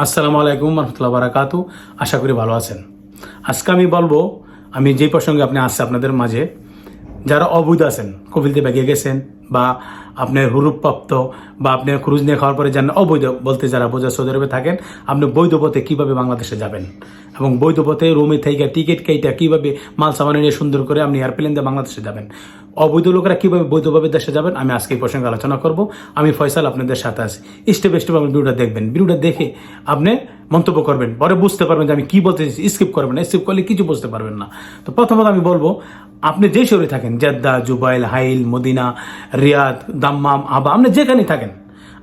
আসসালামু আলাইকুম রহমতুল্লাহ বারাকাতু। আশা করি ভালো আছেন। আজকে আমি বলব, আমি যে প্রসঙ্গে আপনি আসছে আপনাদের মাঝে, যারা অবৈধ আছেন কবিলতে বেগে গেছেন, বা আপনার হুরুপ্রাপ্ত, বা আপনার ক্রুজ নিয়ে খাওয়ার পরে যান অবৈধ বলতে যারা বোঝা সৌদি আরবে থাকেন, আপনি বৈধ পথে কীভাবে বাংলাদেশে যাবেন? এবং বৈধ পথে রুমে থেকে টিকিট কেইটা কীভাবে মাল সামান নিয়ে সুন্দর করে আপনি এয়ারপ্লেন দিয়ে বাংলাদেশে যাবেন? অবৈধ লোকেরা কীভাবে বৈধভাবে দেশে যাবেন, আমি আজকে এই প্রসঙ্গে আলোচনা করব। আমি ফয়সাল আপনাদের সাথে আছি। স্টেপ স্টেপ আপনি ভিডিওটা দেখবেন। ভিডিওটা দেখে আপনি মন্তব্য করবেন। পরে বুঝতে পারবেন যে আমি কি বলতে চাইছি স্কিপ করবেন না স্কিপ করলে কিছু বুঝতে পারবেন না। তো প্রথমত আমি বলব, আপনি যে শহরে থাকেন, Jeddah, Jubail, Hail, Medina, Riyadh, Dammam, Abha, আপনি যেখানেই থাকেন,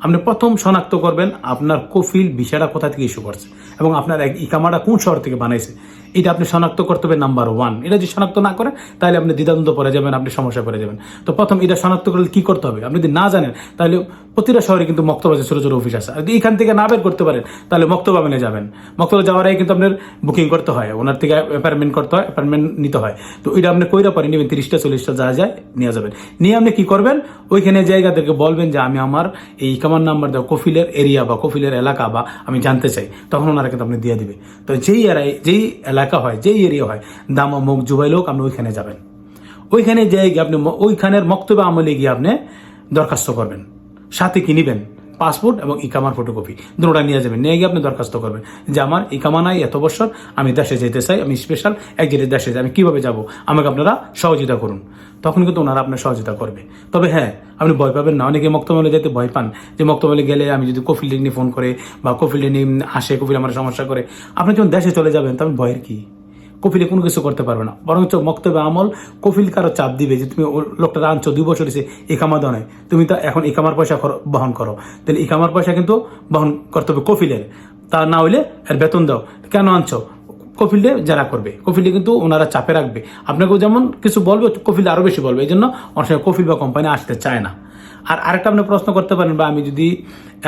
আপনি প্রথম শনাক্ত করবেন আপনার কফিল বিষয়টা কোথা থেকে ইস্যু করছে এবং আপনার ইকামাটা কোন শহর থেকে বানাইছে। এটা আপনি শনাক্ত করতে হবে নাম্বার ওয়ান এটা যদি শনাক্ত না করেন, তাহলে আপনি দ্বিধাদ্বন্দ্ব পড়ে যাবেন, আপনি সমস্যা পড়ে যাবেন। তো প্রথম এটা শনাক্ত করলে কি করতে হবে? আপনি যদি না জানেন, তাহলে প্রতিটা শহরে কিন্তু মক্তব আছে ছোটো ছোটো অফিস আছে। যদি এখান থেকে না বের করতে পারেন, তাহলে মক্তব যাবেন। মক্তব যাওয়ার আগে কিন্তু আপনার বুকিং করতে হয়, ওনার থেকে অ্যাপার্টমেন্ট করতে হয় অ্যাপার্টমেন্ট নিতে হয়। তো এটা আপনি কইরা পারেন নেবেন, তিরিশটা, চল্লিশটা যা যায় নিয়ে যাবেন। নিয়ে আপনি কি করবেন? ওইখানে জায়গাদেরকে বলবেন যে, আমি আমার এই কামার নাম্বার দেওয়া কফিলের এরিয়া বা কফিলের এলাকা বা আমি জানতে চাই। তখন ওনারা কিন্তু আপনি দিয়ে দিবে। তো যেই এরাই যেই এলাকা হয় যেই এরিয়া হয়, দাম মুখ জুবাই লোক আপনি ওইখানে যাবেন। ওইখানে যেয়ে গিয়ে আপনি ওইখানের মক্তব্য আমলে গিয়ে আপনি দরখাস্ত করবেন। সাথে কি নিবেন? পাসপোর্ট এবং ইকামার ফটোকপি। দুটোটা নিয়ে যাবেন। নিয়ে গিয়ে আপনি দরখাস্ত করবেন যে আমার ইকামা নাই এত বছর, আমি দেশে যেতে চাই, আমি স্পেশাল এক জেলের দেশে যাই, আমি কীভাবে যাব? আমাকে আপনারা সহযোগিতা করুন। তখন কিন্তু ওনারা আপনার সহযোগিতা করবে। তবে হ্যাঁ আপনি ভয় পাবেন না। অনেকে মক্তমলে যেতে ভয় পান যে মক্তমলে গেলে আমি যদি কফিল ফোন করে বা কফিল আসে, কফিল আমার সমস্যা করে, আপনি যখন দেশে চলে যাবেন তখন ভয়ের কি? কফিলে কোনো কিছু করতে পারবে না। বরঞ্চ মক্তব্য আমল কফিল কারও চাপ দিবে যে তুমি লোকটা আনছো দুই বছর এসে ইকামা দাও নাই তুমি তো এখন ইকামার পয়সা বহন করো। তাহলে ইকামার পয়সা কিন্তু বহন করতে হবে কফিলের। তা না হইলে এর বেতন দাও। কেন আনছো? কফিলে যারা করবে। কফিলে কিন্তু ওনারা চাপে রাখবে। আপনাকেও যেমন কিছু বলবে, কফিল আরও বেশি বলবে। এই জন্য অনেক সময় কফিল বা কোম্পানি আসতে চায় না। আর আরেকটা আপনি প্রশ্ন করতে পারেন, বা আমি যদি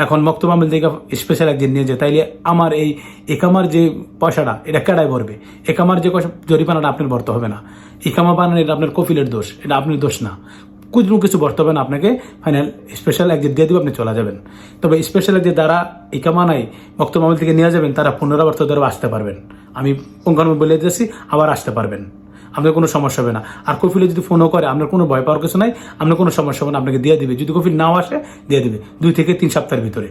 এখন মক্তব আমিল থেকে স্পেশাল একদিন নিয়ে যাই, তাইলে আমার এই একামার যে পয়সাটা, এটা কেডায় ভরবে? একামার যে জরিমানাটা আপনার ভরতে হবে না। একামা বানানো এটা আপনার কফিলের দোষ, এটা আপনার দোষ না। কোনো কিছু ভরতে হবে না আপনাকে ফাইনাল স্পেশাল একদিন দিয়ে দিব, আপনি চলে যাবেন। তবে স্পেশাল একদিন দ্বারা ইকামা নাই আমিল থেকে নিয়ে যাবেন, তারা পুনরাবর্ত দ্বারা আসতে পারবেন। আমি পুঙ্খানুপুঙ্খ বলে দিয়েছি আবার আসতে পারবেন। আপনার কোনো সমস্যা হবে না। আর কফিলে যদি ফোনও করে, আপনার কোনো ভয় পাওয়ার কিছু নাই, আপনার কোনো সমস্যা হবে না, আপনাকে দিয়ে দিবে। যদি কফিল নাও আসে, দিয়ে দিবে। দুই থেকে তিন সপ্তাহের ভিতরে।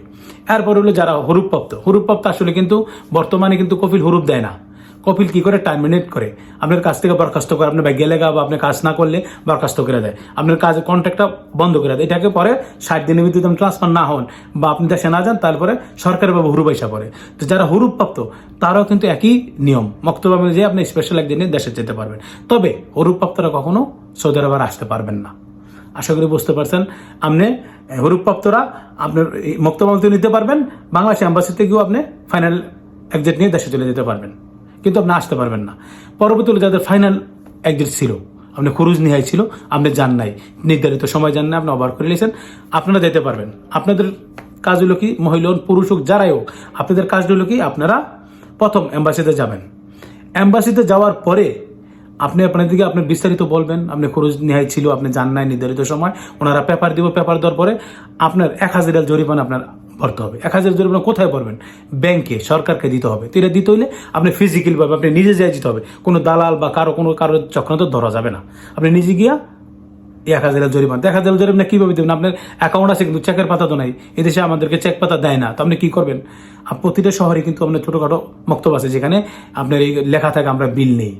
এরপর হলো যারা হরুপপ্রাপ্ত। হরুপপ্রাপ্ত আসলে কিন্তু বর্তমানে কিন্তু কফিল হরুপ দেয় না। কপিল কি করে টার্মিনেট করে? আপনার কাছ থেকে বরখাস্ত করে আপনার গেলে গা বা আপনি কাজ না করলে বরখাস্ত করে দেয়। আপনার কাজ কন্ট্রাক্টটা বন্ধ করে দেয়। এটাকে পরে ষাট দিনের ভিতরে যদি ট্রান্সফার না হন বা আপনি দেশে না যান, তারপরে সরকারের বাবু হুরু পয়সা পড়ে। তো যারা হুরুপ প্রাপ্ত তারাও কিন্তু একই নিয়ম। মক্তব্য অনুযায়ী আপনি স্পেশাল একদিনে দেশে যেতে পারবেন। তবে হরুপ প্রাপ্তরা কখনো সৌদি আরব আর আসতে পারবেন না। আশা করি বুঝতে পারছেন। আপনি হরুপ্রাপ্তরা আপনার মক্তব্য নিতে পারবেন। বাংলাদেশ অ্যাম্বাসি থেকেও আপনি ফাইনাল একজেট নিয়ে দেশে চলে যেতে পারবেন। কিন্তু আপনি আসতে পারবেন না। পরবর্তীতে যাদের ফাইনাল একজেট ছিল, আপনি খরুজ নিহাই ছিল, আপনি যান নাই। নির্ধারিত সময় যান নাই, আপনি অবার করে নিয়েছেন। আপনারা যেতে পারবেন। আপনাদের কাজ হলো কি, মহিলা পুরুষ হোক, যারাই হোক, আপনাদের কাজ হলো কি, আপনারা প্রথম অ্যাম্বাসিতে যাবেন। অ্যাম্বাসিতে যাওয়ার পরে আপনি আপনাদেরকে আপনি বিস্তারিত বলবেন, আপনি খরচ নেহাই ছিল, আপনি জান নাই, নির্ধারিত সময়, ওনারা পেপার দিব পেপার দেওয়ার পরে আপনার এক হাজার জরিমানা আপনার ভরতে হবে। এক হাজার জরিমানা কোথায় ভরবেন ব্যাংকে, সরকারকে দিতে হবে। তো এটা দিতে হইলে আপনি ফিজিক্যাল ভাবে আপনি নিজে যাই দিতে হবে। কোনো দালাল বা কারও, কোনো কারও চক্রান্ত ধরা যাবে না। আপনি নিজে গিয়া এক হাজার জরিমানা। এক হাজার জরিমানা কীভাবে দেবেন? আপনার অ্যাকাউন্ট আছে কিন্তু চেকের পাতা তো নাই। এদেশে আমাদেরকে চেক পাতা দেয় না। তো আপনি কী করবেন? প্রতিটা শহরে কিন্তু আপনার ছোটোখাটো বক্তব্য আছে যেখানে আপনার এই লেখা থাকে আমরা বিল নেই।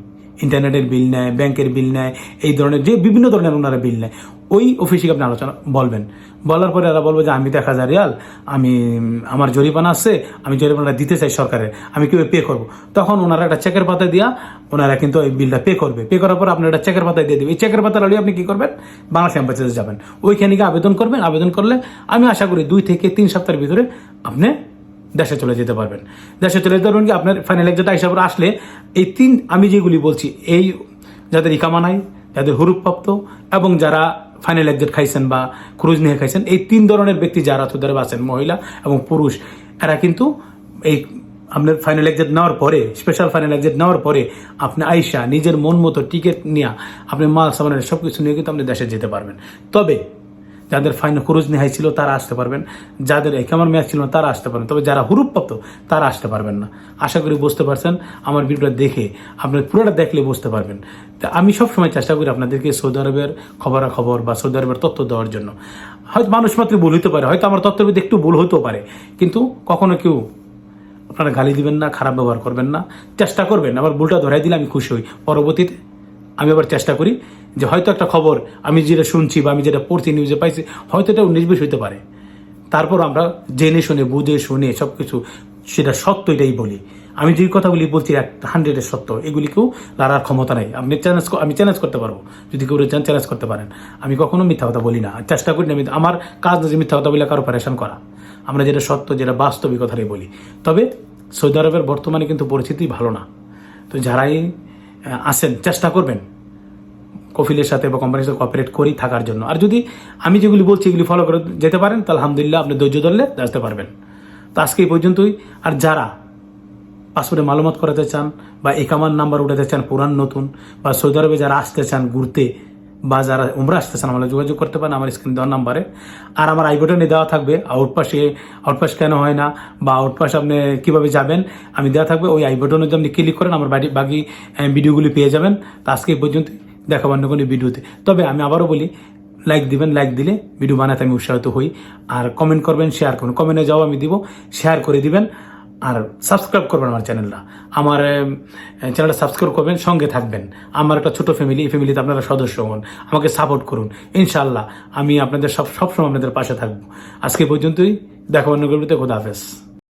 ইন্টারনেটের বিল নেয়, ব্যাংকের বিল নেয়, এই ধরনের যে বিভিন্ন ধরনের ওনারা বিল নেয়। ওই অফিসে আপনি আলোচনা বলবেন। বলার পরে এরা বলব যে, আমি তো এক হাজার রিয়াল। আমি, আমার জরিমানা আছে, আমি জরিমানা দিতে চাই সরকারের। আমি কীভাবে পে করব? তখন ওনারা একটা চেকের পাতা দিয়া ওনারা কিন্তু ওই বিলটা পে করবে। পে করার পর আপনার একটা চেকের পাতায় দিয়ে দেবে এই চেকের পাতা লালিয়ে আপনি কী করবেন? বাংলাদেশ অ্যাম্বাসিতে যাবেন। ওইখানে গিয়ে আবেদন করবেন। আবেদন করলে আমি আশা করি দুই থেকে তিন সপ্তাহের ভিতরে আপনি দেশে চলে যেতে পারবেন। দেশে চলে যেতে পারবেন কি? আপনার ফাইনাল এক্সাম হিসাবে আসলে এই তিন, আমি যেগুলি বলছি, এই যাদের ইকামা নাই, যাদের হুরুপ্রাপ্ত এবং যারা ফাইনাল একজেট খাইছেন বা ক্রুজ নিয়ে খাইছেন, এই তিন ধরনের ব্যক্তি যারা তোদের আছেন, মহিলা এবং পুরুষ, এরা কিন্তু এই আপনার ফাইনাল এক্সাট নেওয়ার পরে স্পেশাল ফাইনাল এক্সাট নেওয়ার পরে আপনি আইসা নিজের মন মতো টিকিট নিয়ে আপনি মাল, সামানের সব কিছু নিয়ে কিন্তু আপনি দেশে যেতে পারবেন। তবে যাদের ফাইনাল খরচ নেহাই ছিল তারা আসতে পারবেন। যাদের একামার ম্যাচ ছিল না, তারা আসতে পারবেন। তবে যারা হুরুপ্রাপ্ত তারা আসতে পারবেন না। আশা করি বুঝতে পারছেন, আমার ভিডিওটা দেখে আপনার পুরোটা দেখলে বুঝতে পারবেন। তা আমি সবসময় চেষ্টা করি আপনাদেরকে সৌদি আরবের খবরাখবর বা সৌদি আরবের তথ্য দেওয়ার জন্য। হয়তো মানুষ মাত্র ভুল হতে পারে, হয়তো আমার তথ্যের একটু ভুল হতেও পারে। কিন্তু কখনো কেউ আপনারা গালি দিবেন না, খারাপ ব্যবহার করবেন না। চেষ্টা করবেন, আবার ভুলটা ধরাই দিলে আমি খুশি হই। পরবর্তীতে আমি আবার চেষ্টা করি যে হয়তো একটা খবর আমি যেটা শুনছি বা আমি যেটা পড়ছি নিউজে পাইছি, হয়তো এটা উনিশ বিশ হইতে পারে। তারপর আমরা জেনে শুনে, বুঝে শুনে সব কিছু সেটা সত্য এটাই বলি। আমি যে কথাগুলি বলছি এক হান্ড্রেডের সত্য, এগুলিকেও লড়ার ক্ষমতা নাই। আপনি চ্যালেঞ্জ আমি চ্যালেঞ্জ করতে পারব, যদি কেউ চান চ্যালেঞ্জ করতে পারেন। আমি কখনো মিথ্যা কথা বলি না। চেষ্টা করি না, আমি আমার কাজ না যে মিথ্যা কথা বলে কারও প্যারেশান করা। আমরা যেটা সত্য, যেটা বাস্তবিক কথাটাই বলি। তবে সৌদি আরবের বর্তমানে কিন্তু পরিস্থিতি ভালো না। তো যারাই আসেন চেষ্টা করবেন। কফিলের সাথে বা কোম্পানির সাথে কপারেট করি থাকার জন্য। আর যদি আমি যেগুলি বলছি এগুলি ফলো করে যেতে পারেন, তাহলে আলহামদুলিল্লাহ আপনি ধৈর্য ধরলে আসতে পারবেন। তো আজকে এই পর্যন্তই। আর যারা পাসপোর্টে মালুমাত করাতে চান বা একামান নাম্বার উঠাতে চান, পুরান নতুন, বা সৌদি আরবে যারা আসতে চান ঘুরতে বা যারা উমরা আসতে চান আমরা যোগাযোগ করতে পারেন আমার স্ক্রিন দেওয়ার নাম্বারে। আর আমার আই বাটনে দেওয়া থাকবে আউটপাসে আউটপাস কেন হয় না, বা আউটপাস আপনি কীভাবে যাবেন, আমি দেওয়া থাকবে, ওই আই বাটনে যদি আপনি ক্লিক করেন আমার বাড়ি বাকি ভিডিওগুলি পেয়ে যাবেন। তো আজকে এই পর্যন্ত দেখাবার অন্য কোনো ভিডিওতে তবে আমি আবারও বলি লাইক দিবেন লাইক দিলে ভিডিও বানাতে আমি উৎসাহিত হই। আর কমেন্ট করবেন শেয়ার করুন। কমেন্টে যাও আমি দিব শেয়ার করে দিবেন। আর সাবস্ক্রাইব করবেন আমার চ্যানেলটা আমার চ্যানেলটা সাবস্ক্রাইব করবেন, সঙ্গে থাকবেন। আমার একটা ছোট ফ্যামিলি এই ফ্যামিলিতে আপনারা সদস্য হন। আমাকে সাপোর্ট করুন। ইনশাল্লাহ আমি আপনাদের সব, সবসময় আপনাদের পাশে থাকব। আজকে পর্যন্তই দেখো অন্য গল্পতে খোদা হাফেজ।